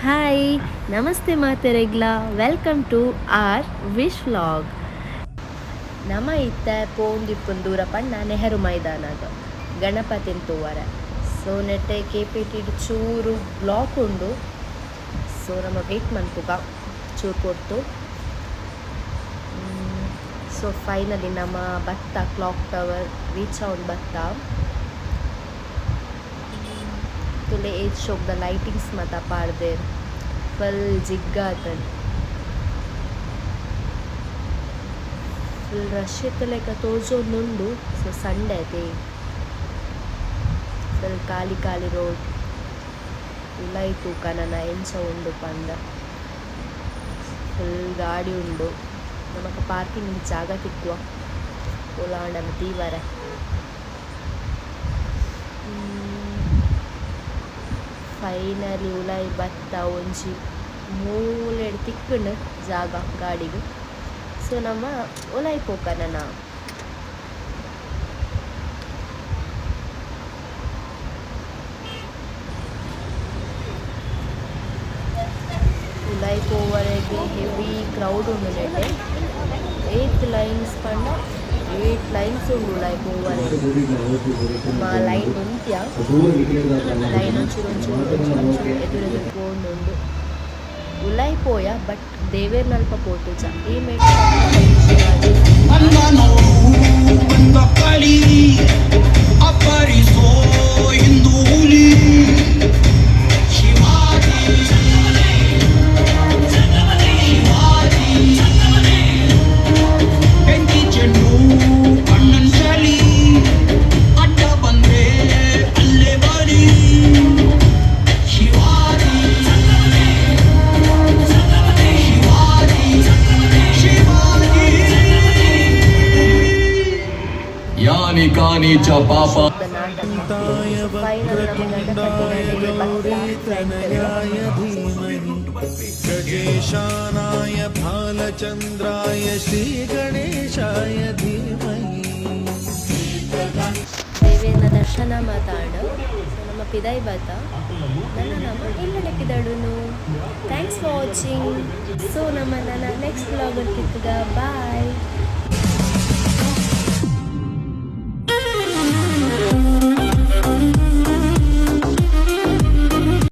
Hi ನಮಸ್ತೆ ಮಾತೆರೆಗ್ಲ welcome to R Vish vlog ನಮ ಇತ್ತ ಪೋಂದಿಪ್ಪುನ್ ದೂರ ಪಂಡ ನೆಹರು ಮೈದಾನದ ಗಣಪತಿನ ತೂವರ ಸೊ ನೆಟ್ಟೆ ಕೆ ಪಿ ಟಿ ಚೂರು ಬ್ಲಾಕ್ ಉಂಡು ಸೊ ನಮ್ಮ ವೇಟ್ ಮನ್ಪುಗ ಚೂರು ಕೊಡ್ತು ಸೊ ಫೈನಲಿ ನಮ್ಮ ಭತ್ತ ಕ್ಲಾಕ್ ಟವರ್ ರೀಚ್ ಆನ್ ಭತ್ತ ತುಲೆ ಏಜ್ ಶೋಕ್ದ ಲೈಟಿಂಗ್ಸ್ ಮಾತ ಪಾಡ್ದೆ ಫುಲ್ ಜಿಗ್ಗಾತನ್ ಫುಲ್ ರಶ್ ಇತ್ತು ಲೆಕ್ಕ ತೋಜೊಂದುಂಡು ಸೊ ಸಂಡೆ ಐತಿ ಫುಲ್ ಖಾಲಿ ಖಾಲಿ ರೋಡ್ ಉಲಾಯ್ತು ಕನನ ಎಂಚ ಉಂಡು ಪಂದ ಫುಲ್ ಗಾಡಿ ಉಂಡು ನಮಕ್ ಪಾರ್ಕಿಂಗ್ ಜಾಗ ತಿಕ್ಕುವ ಉಲಾಂಡನ ತೀವರ ಫೈನಲಿ ಉಲಾಯಿ ಬತ್ತ ಒಂಜಿ ಮೂಲೆಡ್ ತಿಕ್ಕುಂಡು ಜಾಗ ಗಾಡಿಗೆ. ಸೊ ನಮ್ಮ ಉಲಾಯಿ ಪೋಕನ ನಾವು. ಉಲಾಯಿ ಪೋವರೆಗೆ ಹೆವಿ ಕ್ರೌಡ್ ಉಂಡು ಏತ್ ಲೈನ್ಸ್ ಪಂಡ ಏಟ್ ಲೈನ್ಸ್ ಉಂಡು ಲೈಕ್ ಓವರ್ ಲೈನ್ ಉಂತ್ಯ ಲೈನ್ ಒಂಚೂರು ಒಂಚೂರು ಒಂಚೂರು ಎದುರೆದುರು ಪೋಂಡು ಉಲಾಯಿ ಪೋಯ ಬಟ್ ದೇವೇರ್ನಲ್ಪ ಪೋಟುಜ ಈ ಮೇಟ್ ಕಾನಿ ಕಾನಿ ಚ ಪಾಪ. ಗಣೇಶಾನಾಯ ಬಾಲಚಂದ್ರಾಯ ಶ್ರೀ ಗಣೇಶಾಯ ಧೀಮಹಿ. ದೇವಿಯನ ದರ್ಶನ ಮಾತಾಡು. ನಮ್ಮ ಪಿದೈ ಬತ ನನ್ನ ನಮ್ಮ ಇಲ್ಲನೆ ಪಿದಳುನು. ಥ್ಯಾಂಕ್ಸ್ ಫಾರ್ ವಾಚಿಂಗ್ ಸೊ ನಮ್ಮನ್ನ ನೆಕ್ಸ್ಟ್ ಬ್ಲಾಗ್ ಬರ್ತಿದ್ದ ಬಾಯ್